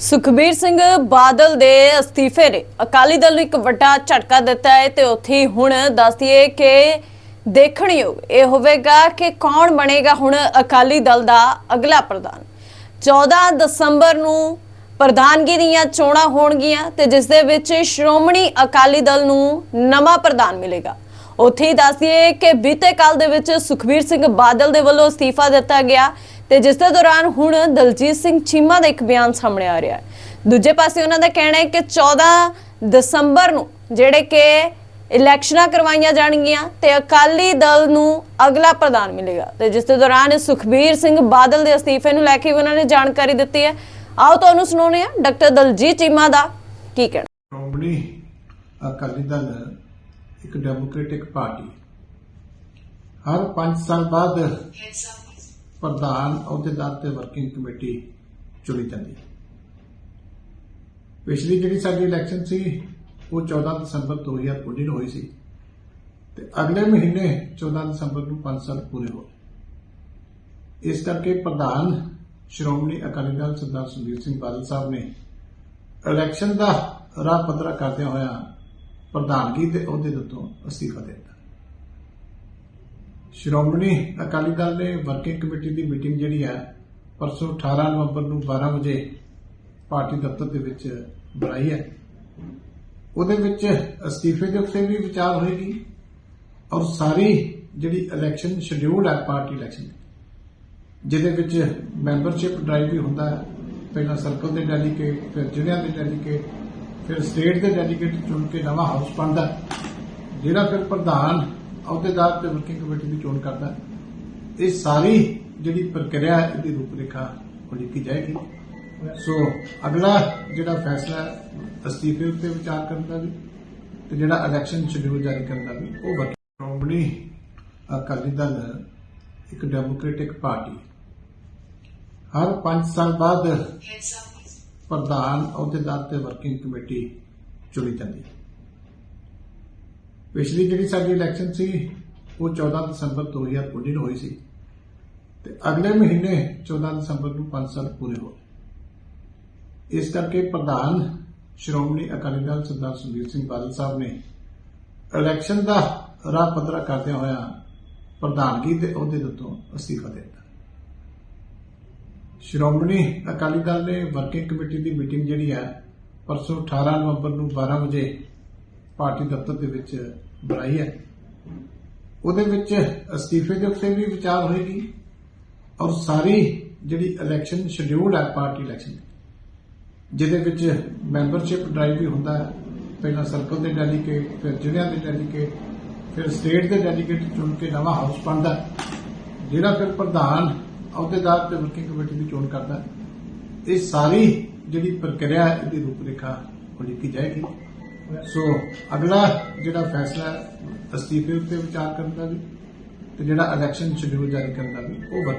ਸੁਖਬੀਰ ਸਿੰਘ ਬਾਦਲ ਦੇ ਅਸਤੀਫੇ ਨੇ। ਅਕਾਲੀ ਦਲ ਨੂੰ ਇੱਕ ਵੱਡਾ ਝਟਕਾ ਦਿੱਤਾ ਹੈ ਤੇ ਉੱਥੇ ਹੁਣ ਦੱਸਦੀਏ ਕਿ ਦੇਖਣਯੋਗ ਇਹ ਹੋਵੇਗਾ ਕਿ ਕੌਣ ਬਣੇਗਾ ਹੁਣ ਅਕਾਲੀ ਦਲ ਦਾ ਅਗਲਾ ਪ੍ਰਧਾਨ। 14 ਦਸੰਬਰ ਨੂੰ ਪ੍ਰਧਾਨਗੀ ਦੀਆਂ ਚੋਣਾਂ ਹੋਣਗੀਆਂ ਤੇ ਜਿਸ ਦੇ ਵਿੱਚ ਸ਼੍ਰੋਮਣੀ ਅਕਾਲੀ ਦਲ ਨੂੰ ਨਵਾਂ ਪ੍ਰਧਾਨ ਮਿਲੇਗਾ। ਉੱਥੇ ਹੀ ਦੱਸ ਕਿ ਬੀਤੇ ਕੱਲ ਦੇ ਵਿੱਚ ਸੁਖਬੀਰ ਸਿੰਘ ਬਾਦਲ ਦੇ ਵੱਲੋਂ ਅਸਤੀਫਾ ਦਿੱਤਾ ਗਿਆ ਤੇ ਜਿਸ ਦੇ ਦੌਰਾਨ ਹੁਣ ਦਲਜੀਤ ਸਿੰਘ ਚੀਮਾ ਦਾ ਇੱਕ ਬਿਆਨ ਸਾਹਮਣੇ ਆ ਰਿਹਾ ਹੈ। ਦੂਜੇ ਪਾਸੇ ਉਹਨਾਂ ਦਾ ਕਹਿਣਾ ਹੈ ਕਿ 14 ਦਸੰਬਰ ਨੂੰ ਜਿਹੜੇ ਕਿ ਇਲੈਕਸ਼ਨਾਂ ਕਰਵਾਈਆਂ ਜਾਣਗੀਆਂ ਤੇ ਅਕਾਲੀ ਦਲ ਨੂੰ ਅਗਲਾ ਪ੍ਰਧਾਨ ਮਿਲੇਗਾ। ਤੇ ਜਿਸ ਦੇ ਦੌਰਾਨ ਸੁਖਬੀਰ ਸਿੰਘ ਬਾਦਲ ਦੇ ਅਸਤੀਫੇ ਨੂੰ ਲੈ ਕੇ ਉਹਨਾਂ ਨੇ ਜਾਣਕਾਰੀ ਦਿੱਤੀ ਹੈ। ਆਓ ਤੁਹਾਨੂੰ ਸੁਣਾਉਂਦੇ ਹਾਂ ਡਾਕਟਰ ਦਲਜੀਤ ਚੀਮਾ ਦਾ ਕੀ ਕਹਿਣਾ। ਸ਼੍ਰੋਮਣੀ ਅਕਾਲੀ ਦਲ ਇੱਕ ਡੈਮੋਕ੍ਰੈਟਿਕ ਪਾਰਟੀ। ਹਰ 5 ਸਾਲ ਬਾਅਦ ਪ੍ਰਧਾਨ ਅਹੁਦੇਦਾਰ ਤੇ ਵਰਕਿੰਗ ਕਮੇਟੀ ਚੁਣੀ ਜਾਂਦੀ ਹੈ। ਪਿਛਲੀ ਜਿਹੜੀ ਸਾਡੀ ਇਲੈਕਸ਼ਨ ਸੀ, ਉਹ 14 ਦਸੰਬਰ 2019 ਨੂੰ ਹੋਈ ਸੀ ਤੇ ਅਗਲੇ ਮਹੀਨੇ 14 ਦਸੰਬਰ ਨੂੰ 5 ਸਾਲ ਪੂਰੇ ਹੋਏ। ਇਸ ਕਰਕੇ ਪ੍ਰਧਾਨ ਸ਼੍ਰੋਮਣੀ ਅਕਾਲੀ ਦਲ ਸਰਦਾਰ ਸੁਖਬੀਰ ਸਿੰਘ ਬਾਦਲ ਸਾਹਿਬ ਨੇ ਇਲੈਕਸ਼ਨ ਦਾ ਰਾਹ ਪੱਧਰਾ ਕਰਦਿਆਂ ਹੋਇਆ ਪ੍ਰਧਾਨਗੀ ਦੇ ਅਹੁਦੇ ਦੇ ਤੋਂ ਅਸਤੀਫਾ ਦਿੱਤਾ। ਸ਼੍ਰੋਮਣੀ ਅਕਾਲੀ ਦਲ ਨੇ ਵਰਕਿੰਗ ਕਮੇਟੀ ਦੀ ਮੀਟਿੰਗ ਜਿਹੜੀ ਹੈ, ਪਰਸੋਂ 18 ਨਵੰਬਰ ਨੂੰ 12 ਵਜੇ ਪਾਰਟੀ ਦਫ਼ਤਰ ਦੇ ਵਿੱਚ ਬੁਲਾਈ ਹੈ। ਉਹਦੇ ਵਿੱਚ ਅਸਤੀਫੇ ਦੇ ਉੱਤੇ ਵੀ ਵਿਚਾਰ ਹੋਏਗੀ ਔਰ ਸਾਰੀ ਜਿਹੜੀ ਇਲੈਕਸ਼ਨ ਸ਼ਡਿਊਲ ਹੈ ਪਾਰਟੀ ਇਲੈਕਸ਼ਨ ਜਿਹਦੇ ਵਿੱਚ ਮੈਂਬਰਸ਼ਿਪ ਡਰਾਈਵ ਵੀ ਹੁੰਦਾ ਹੈ। ਪਹਿਲਾਂ ਸਰਕਲ ਦੇ ਡੈਲੀਗੇਟ ਫਿਰ ਜ਼ਿਲ੍ਹਿਆਂ ਦੇ ਡੈਲੀਗੇਟ ਫਿਰ ਸਟੇਟ ਦੇ ਡੈਲੀਗੇਟ ਚੁਣ ਕੇ ਨਵਾਂ ਹਾਊਸ ਬਣਦਾ ਜਿਹੜਾ ਫਿਰ ਪ੍ਰਧਾਨ ਅਹੁਦੇਦਾਰ ਤੇ ਵਰਕਿੰਗ ਕਮੇਟੀ ਦੀ ਚੋਣ ਕਰਦਾ ਹੈ। ਇਹ ਸਾਰੀ ਜਿਹੜੀ ਪ੍ਰਕਿਰਿਆ ਹੈ, ਇਹਦੀ ਰੂਪਰੇਖਾ ਉਲੀਕੀ ਜਾਏਗੀ। ਸੋ ਅਗਲਾ ਜਿਹੜਾ ਫੈਸਲਾ ਅਸਤੀਫੇ ਉੱਤੇ ਵਿਚਾਰ ਕਰਨ ਦਾ ਵੀ ਤੇ ਜਿਹੜਾ ਇਲੈਕਸ਼ਨ ਸ਼ਡਿਊਲ ਜਾਰੀ ਕਰਨ ਦਾ ਵੀ ਉਹ ਵਰਕਿੰਗ ਸ਼੍ਰੋਮਣੀ ਅਕਾਲੀ ਦਲ ਇੱਕ ਡੈਮੋਕ੍ਰੈਟਿਕ ਪਾਰਟੀ ਹਰ 5 ਸਾਲ ਬਾਅਦ ਪ੍ਰਧਾਨ ਅਹੁਦੇਦਾਰ ਤੇ ਵਰਕਿੰਗ ਕਮੇਟੀ ਚੁਣੀ ਜਾਂਦੀ ਹੈ। ਪਿਛਲੀ ਜਿਹੜੀ ਸਾਡੀ ਇਲੈਕਸ਼ਨ ਸੀ, ਉਹ 14 ਦਸੰਬਰ 2019 ਨੂੰ ਹੋਈ ਸੀ। ਤੇ ਅਗਲੇ ਮਹੀਨੇ 14 ਦਸੰਬਰ ਨੂੰ 5 ਸਾਲ ਪੂਰੇ ਹੋਏ। ਇਸ ਕਰਕੇ ਪ੍ਰਧਾਨ ਸ਼੍ਰੋਮਣੀ ਅਕਾਲੀ ਦਲ ਸਰਦਾਰ ਸੁਖਬੀਰ ਸਿੰਘ ਬਾਦਲ ਸਾਹਿਬ ਨੇ ਇਲੈਕਸ਼ਨ ਦਾ ਰਾਹ ਪੱਧਰਾ ਕਰਦਿਆਂ ਹੋਇਆ ਪ੍ਰਧਾਨਗੀ ਦੇ ਅਹੁਦੇ ਦੇ ਤੋਂ ਅਸਤੀਫਾ ਦੇ ਦਿੱਤਾ। ਸ਼੍ਰੋਮਣੀ ਅਕਾਲੀ ਦਲ ਨੇ ਵਰਕਿੰਗ ਕਮੇਟੀ ਦੀ ਮੀਟਿੰਗ ਜਿਹੜੀ ਹੈ, ਪਰਸੋਂ 18 ਨਵੰਬਰ ਨੂੰ 12 ਵਜੇ ਪਾਰਟੀ ਦਫ਼ਤਰ ਦੇ ਵਿੱਚ ਬੁਲਾਈ ਹੈ। ਉਹਦੇ ਵਿੱਚ ਅਸਤੀਫੇ ਦੇ ਉੱਤੇ ਵੀ ਵਿਚਾਰ ਹੋਏਗੀ ਔਰ ਸਾਰੀ ਜਿਹੜੀ ਇਲੈਕਸ਼ਨ ਸ਼ਡਿਊਲ ਹੈ ਪਾਰਟੀ ਇਲੈਕਸ਼ਨ ਜਿਹਦੇ ਵਿੱਚ ਮੈਂਬਰਸ਼ਿਪ ਡਰਾਈਵ ਵੀ ਹੁੰਦਾ ਹੈ। ਪਹਿਲਾਂ ਸਰਕਲ ਦੇ ਡੈਲੀਗੇਟ ਫਿਰ ਜ਼ਿਲ੍ਹਿਆਂ ਦੇ ਡੈਲੀਗੇਟ ਫਿਰ ਸਟੇਟ ਦੇ ਡੈਲੀਗੇਟ ਚੁਣ ਕੇ ਨਵਾਂ ਹਾਊਸ ਬਣਦਾ ਜਿਹੜਾ ਫਿਰ ਪ੍ਰਧਾਨ ਅਹੁਦੇਦਾਰ ਤੇ ਵਰਕਿੰਗ ਕਮੇਟੀ ਦੀ ਚੋਣ ਕਰਦਾ ਇਹ ਸਾਰੀ ਜਿਹੜੀ ਪ੍ਰਕਿਰਿਆ ਹੈ, ਇਹਦੀ ਰੂਪਰੇਖਾ ਉਲੀਕੀ ਜਾਏਗੀ। ਸੋ ਅਗਲਾ ਜਿਹੜਾ ਫੈਸਲਾ ਅਸਤੀਫੇ ਉੱਤੇ ਵਿਚਾਰ ਕਰਨ ਦਾ ਵੀ, ਤੇ ਜਿਹੜਾ ਇਲੈਕਸ਼ਨ ਸ਼ਡਿਊਲ ਜਾਰੀ ਕਰਨ ਦਾ ਵੀ, ਉਹ ਵਰਕਿੰਗ